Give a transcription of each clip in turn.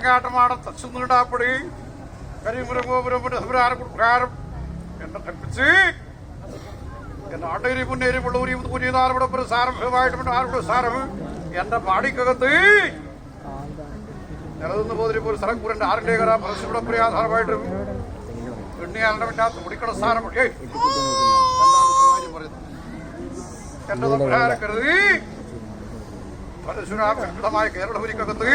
അരങ്ങാട്ടമാണ് തച്ചുനീടാപ്പടി കരിമുരങ്ങോപുരം പ്രകാരം എന്നെ കൽപ്പിച്ച് എന്റെ ആട്ടേരി പുന്നേരി പുള്ളൂരി ആരുടെ സാരം? എന്റെ പാടിക്കകത്ത്. നിലനിന്ന് പോതിരി ഒരു സ്ഥലം കൂരന്റെ ആറിന്റെ കര പരസ്യയുടെ പ്രിയാധാരമായിട്ട് മുടിക്കണ സ്ഥാനം എന്റെ കരുതി? പരശുരാമമായ കേരളപുരിക്കകത്ത്.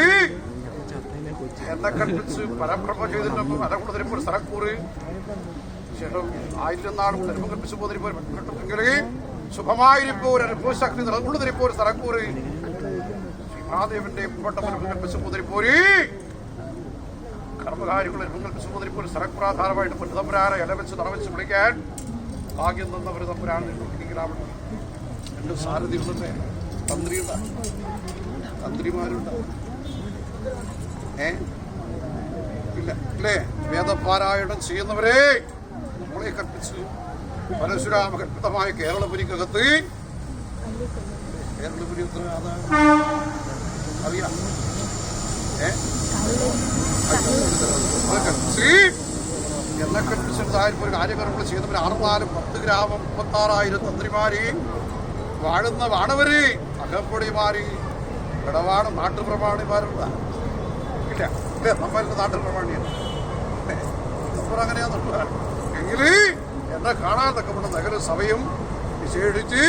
എന്നെ കൽപ്പിച്ച് പരബ്രഹ്മ ചെയ്തിട്ടും അരകുടതിരിപ്പ് ഒരു സ്ഥലക്കൂറ്. ശേഷം ആയിരം നാളും ധർമ്മം കൽപ്പിച്ച് പോതിരിപ്പോരെങ്കിൽ ശുഭമായിരിപ്പോ ഒരു അനുഭവശക്തി നിലകൊള്ളുതിരിപ്പോ ഒരു സ്ഥലക്കൂറ്. മഹാദേവന്റെ പട്ടമരം കൽപ്പിച്ച് പോതിരിപ്പോരി കർമ്മകാരികളെ കൽപ്പിച്ച് പോതിരിപ്പോൾ സ്ഥലപ്രാധാരമായിട്ട് പട്ടുതമ്പുരാനെ ഇല വെച്ച് നടവെച്ച് വിളിക്കാൻ ഭാഗ്യം തന്നവർ തമ്പുരാണ് രണ്ട് സാരഥികളുണ്ട്. തന്ത്രിയുണ്ട്. തന്ത്രിമാരുണ്ട്. ഏ? ഇല്ല. ഇല്ലേ വേദപാരായണം ചെയ്യുന്നവരെ നമ്മളെ കൽപ്പിച്ച് പരശുരാമ കൽപ്പിതമായ കേരളപുരിക്കകത്ത് കേരളപുരി അറിയാം. ഏ? എന്നെ കൽപ്പിച്ചതായിരിക്കും ഒരു കാര്യകർമ്മങ്ങൾ ചെയ്യുന്നവർ അറുനാലും പത്ത് ഗ്രാമം മുപ്പത്താറായിരം തന്ത്രിമാര് വാഴുന്ന വാണവര് അകപ്പൊടിമാര് ഇടവാണ് നാട്ടുപ്രമാണിമാരുള്ള ഇല്ല. ഇല്ല നമ്മളുടെ നാട്ടുപ്രമാണിയാണ് നമ്മൾ അങ്ങനെയാന്നുള്ളത് എങ്കിൽ എന്നെ കാണാൻ തക്കപ്പെട്ട നഗര സഭയും വിശേഷിച്ച്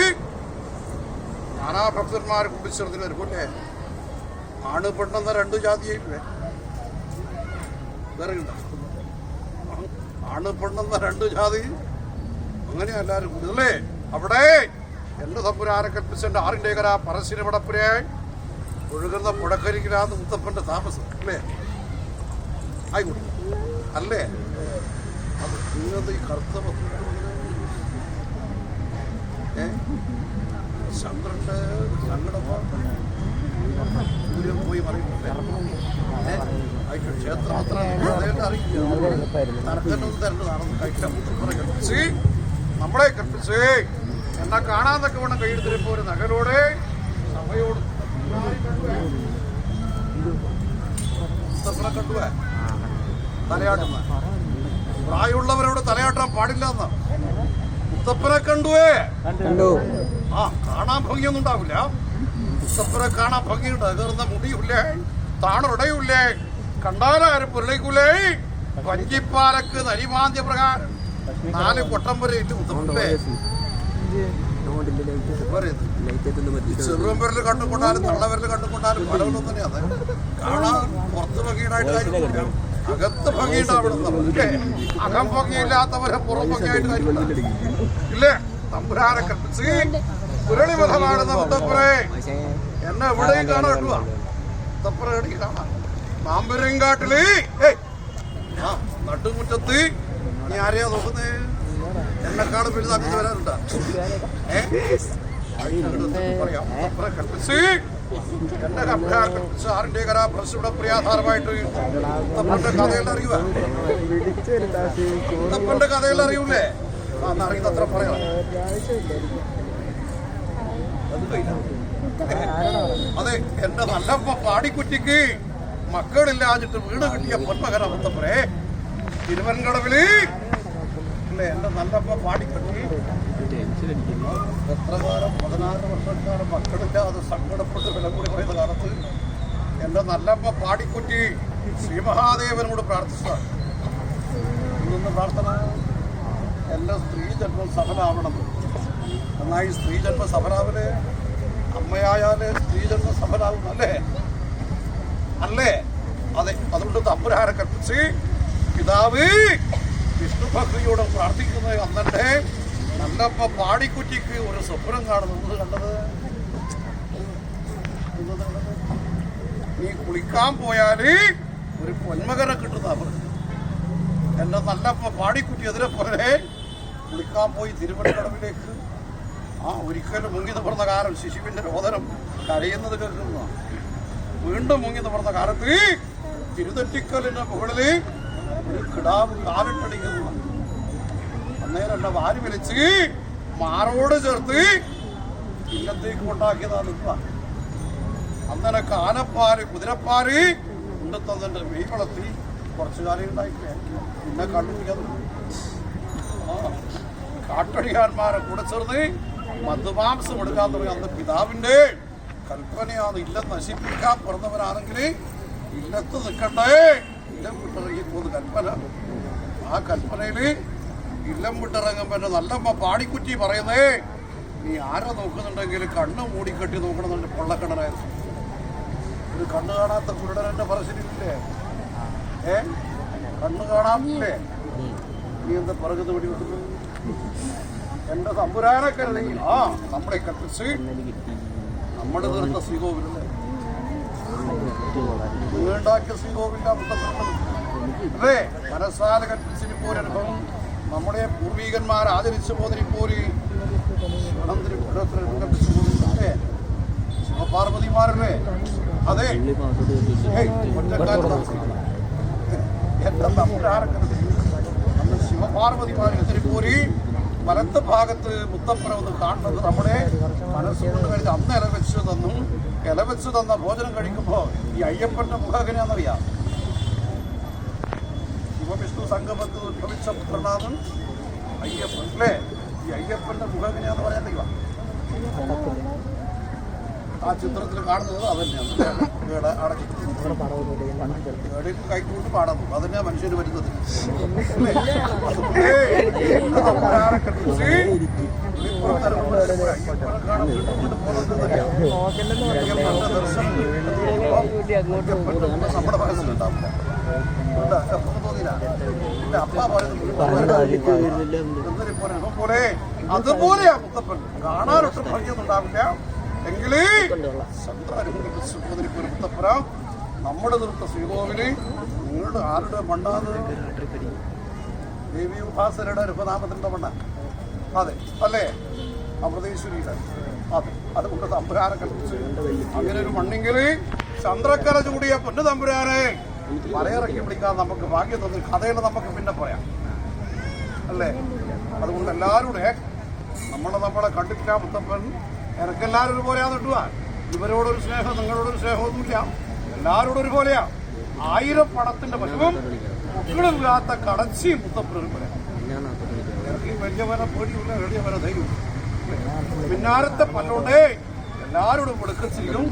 നാനാഭക്തന്മാർ കുടിച്ചെടുത്തിന് വരുമ്പോലെ ആണ് പെണ്ണെന്ന രണ്ടു ജാതിയായില്ലേ വേറെ ആണ് പെണ്ണെന്ന രണ്ടു ജാതി. അങ്ങനെ എല്ലാവരും കൂടുതലേ അവിടെ എന്റെ തമ്പുരാനെ കൽപ്പിച്ചെന്റെ ആറിന്റെ കര പറശ്ശിന് പടപ്പുരേ ഒഴുകുന്ന പുഴക്കരിക്കിലാന്ന് മുത്തപ്പന്റെ താമസം അല്ലേ? ആയിക്കോട്ടെ. അല്ലേ? അത് ഇങ്ങനത്തെ ഈ കറുത്ത ഏ? ചന്ദ്രന്റെ സങ്കടമാണ് പോയി മറിയിട്ടില്ലേ കഴിക്കാൻ കൽപ്പിച്ച് നമ്മളെ കൽപ്പിച്ചേ. എന്നാ കാണാന്നൊക്കെ വേണം കൈയെടുത്തിരിപ്പോ ഒരു നഗരോടെ മുത്തപ്പനെ കണ്ടുവേ പ്രായമുള്ളവരോട് തലയാട്ടാൻ പാടില്ല എന്നാ മുത്തപ്പനെ കണ്ടുവേ? കണ്ടു. ആ കാണാൻ ഭംഗിയൊന്നും ഉണ്ടാവില്ല. മുത്തപ്പനെ കാണാൻ ഭംഗിയുണ്ട്. കയറുന്ന മുടിയില്ലേ? താണുടയില്ലേ കണ്ടാലാരും പുരളിക്കൂലേ? വഞ്ചിപ്പാലക്ക് നരിമാന്ത്യ പ്രകാരം നാല് കൊട്ടം വരെ ഇട്ട് മുത്തപ്പല്ലേ ചെറുവമ്പരിൽ കണ്ടുകൊണ്ടാലും തള്ളവരിൽ കണ്ടുകൊണ്ടാലും പലവരും തന്നെയാണ് കാണാൻ പുറത്ത് ഭംഗിയുണ്ടായിട്ട് കാര്യമില്ല അകത്ത് ഭംഗിയുണ്ടാവണം. നമുക്ക് അകം ഭംഗിയില്ലാത്തവരെ പുറം ഭംഗിയായിട്ട് കാര്യമില്ല ഇല്ലേ. തമ്പുരാനെ കൽപ്പിച്ച് പുരളിമതമാണെന്ന മുത്തപ്പുറേ എന്നെ എവിടെയും കാണാൻ കിട്ടുക മുത്തപ്പുറ കാണാം നട്ടുമുറ്റത്ത്. നീ ആരെയാ നോക്കുന്നേ? എന്നെക്കാളും വലുത് അങ്ങോട്ട് വരാറുണ്ടോ? ആറിന്റെ കര പ്രസുടെ പ്രിയാധാരമായിട്ട് തപ്പന്റെ കഥയെല്ലാം അറിയുക തപ്പന്റെ കഥയെല്ലാം അറിയൂലേ അറിയുന്ന അത്ര പറയാം. അതെ എന്റെ നല്ലപ്പ പാടിക്കുറ്റിക്ക് മക്കളില്ലാഞ്ഞിട്ട് വീട് കിട്ടിയ പൊന്മകര മുത്തപ്പനെ. തിരുവൻകടവിൽ അല്ലേ എന്റെ നല്ലപ്പ പാടിക്കുറ്റി എത്ര കാലം? പതിനാറ് വർഷക്കാലം മക്കളില്ലാതെ സങ്കടപ്പെട്ട് വില കൂടി പറയുന്ന കാലത്ത് എന്റെ നല്ലപ്പ പാടിക്കുറ്റി ശ്രീ മഹാദേവനോട് പ്രാർത്ഥിച്ചതാണ് ഇന്നൊന്ന് പ്രാർത്ഥന. എന്റെ സ്ത്രീ ജന്മം സഫലാവണം. നന്നായി സ്ത്രീ ജന്മ സഫലാവൽ? അമ്മയായാൽ സ്ത്രീ ജന്മ സഫലാവും അല്ലേ? അല്ലേ? അതെ അതുകൊണ്ട് തമ്പുരാനെ കൽപ്പിച്ച് പിതാവ് ഭക്തിയോട് പ്രാർത്ഥിക്കുന്നത് കണ്ടെ നല്ലപ്പ പാടിക്കുറ്റിക്ക് ഒരു സ്വപ്നം കാണുന്നത് കണ്ടത്? നീ കുളിക്കാൻ പോയാൽ ഒരു പൊന്മകര കിട്ടുന്ന അവർ എന്റെ നല്ലപ്പ പാടിക്കുറ്റി അതിനെ പോലെ കുളിക്കാൻ പോയി തിരുവനന്തപുരത്തിലേക്ക്. ആ ഒരിക്കലും മുങ്ങി നിവർന്ന കാലം ശിശുവിന്റെ രോദനം കരയുന്നത് കേൾക്കുന്ന. വീണ്ടും മുങ്ങി നിവർന്ന കാലത്ത് തിരുതെറ്റിക്കലിന്റെ മുകളിൽ ഒരു കിടാവ് കാലിട്ടടിക്കുന്നു. എന്നെ വാരി വലിച്ച് മാറോട് ചേർത്ത് ഇല്ലത്തേക്ക് കൊണ്ടാക്കിയതാണ് നിൽക്കുക അന്നേരം കാനപ്പാര് കുതിരപ്പാര് ഉണ്ട് കൊണ്ടുത്തന്നെ മെയ് വളർത്തി കുറച്ചു കാലം ഉണ്ടായിട്ടില്ല പിന്നെ കണ്ടുപിടിക്കാൻ കാട്ടടിയാന്മാരെ കൂടെ ചേർന്ന് മധുമാംസം എടുക്കാൻ തുടങ്ങി. അന്ന് പിതാവിന്റെ കൽപ്പനയാണ് ഇല്ലം നശിപ്പിക്കാൻ പിറന്നവരാണെങ്കിൽ ഇല്ലത്ത് നിൽക്കണ്ടേ? ഇല്ലം വിട്ടിറങ്ങി പോകുന്ന കൽപ്പന. ആ കൽപ്പനയിൽ ഇല്ലം വിട്ടിറങ്ങുമ്പോ നല്ലമ്മ പാടിക്കുറ്റി പറയുന്നേ. നീ ആരെ നോക്കുന്നുണ്ടെങ്കിൽ കണ്ണ് മൂടിക്കെട്ടി നോക്കണമെന്നുണ്ട് പൊള്ളക്കണ്ണനായ ഒരു കണ്ണ് കാണാത്ത കുരുടനന്റെ പറശ്ശിനില്ലേ ഏ? കണ്ണ് കാണാത്തില്ലേ നീ എന്താ പറയുന്നത് വെടി വെക്കുന്നത് എന്റെ തമ്പുരാനെ കരുതി ആ കത്തിച്ച് നമ്മുടെ തീർത്ത ശ്രീകോവിലല്ലേ നീണ്ടാക്കിയ ശ്രീകോവിലിന്റെ മുത്തപ്പൻ അല്ലേ? മനസ്സാല അനുഭവം. നമ്മുടെ പൂർവീകന്മാർ ആചരിച്ചു പോതിരിപ്പോര് അല്ലേ? ശിവപാർവതിമാരല്ലേ അതെ. തമ്പുരാനൊക്കെ അന്ന് ശിവപാർവതിമാർ എതിരിപ്പോരി വലത്ത് ഭാഗത്ത് മുത്തപ്പന ഒന്ന് കാണുന്നത് നമ്മുടെ മനസ്സുകൊണ്ട് കഴിഞ്ഞ് അന്ന് ഇലവെച്ചു തന്നും. ഇലവെച്ചു ഇല വെച്ച് തന്ന ഭോജനം കഴിക്കുമ്പോൾ ഈ അയ്യപ്പന്റെ മുഖം ശിവവിഷ്ണു സംഗമത്തിൽ ഉത്ഭവിച്ച പുത്രനാഥൻ അയ്യപ്പൻ. അല്ലേ? ഈ അയ്യപ്പന്റെ മുഖം എങ്ങനെയാന്ന് പറയാൻ കഴിയുക ആ ചിത്രത്തിൽ കാണുന്നത് അതന്നെയാണ് തന്നെയാണ്. അടക്കി കൈക്കൂട്ട് പാടാൻ പോകും. തന്നെയാ മനുഷ്യന് വരുന്നത് അല്ലേ? നമ്മുടെ മനസ്സിലുണ്ടാവില്ല ഉണ്ട്, അപ്പന് തോന്നിയില്ല എന്റെ അപ്പ പറയുന്നത് പോലെ അതുപോലെയാ മുത്തപ്പൻ കാണാനൊട്ടും എങ്കിലേ സഹോദരി മുത്തപ്പന നമ്മുടെ നൃത്ത ശ്രീകോവിൽ നിങ്ങളുടെ ആരുടെ മണ്ണാന്ന് ദേവി ഉപാസനയുടെ രൂപനാമത്തിന്റെ മണ്ണ അതെ അല്ലേ? അമൃതേശ്വരിയുടെ. അതെ അതുകൊണ്ട് തമ്പുരാനെ കൽപ്പിച്ച്. അങ്ങനെ ഒരു മണ്ണെങ്കിൽ ചന്ദ്രക്കര ചൂടിയ പൊന്നു തമ്പുരാനെ. മലയിറക്കി പിടിക്കാൻ നമുക്ക് ഭാഗ്യം തന്നു. കഥയിൽ നമുക്ക് പിന്നെ പറയാം. അല്ലേ? അതുകൊണ്ട് എല്ലാവരുടെ നമ്മളെ നമ്മളെ കണ്ടിട്ടില്ല മുത്തപ്പൻ. എനക്കെല്ലാവരും ഒരുപോലെയാ ഇട്ടുക ഇവരോടൊരു സ്നേഹം നിങ്ങളോടൊരു സ്നേഹമൊന്നുമില്ല. എല്ലാവരോടും ഒരുപോലെയാ. ആയിരം പണത്തിന്റെ പശുവും കടച്ചി മുത്തപ്പൻ ഒരുപോലെ എനിക്ക് വലിയവനെ പേടിയില്ല എളിയവനെ ധൈര്യം പിന്നാരത്തെ പല്ലോണ്ടേ എല്ലാവരോടും വെളുക്കച്ചിരിക്കും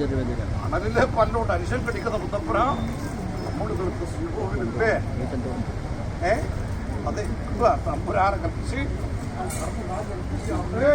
അണലിലെ പല്ലോണ്ട് അരിശം കടിക്കുന്ന മുത്തപ്പന നമ്മുടെ തീർത്ത് ശ്രീകോവിലല്ലേ ഏ? അതെ തമ്പുരാനെ കൽപ്പിച്ച് ഏ?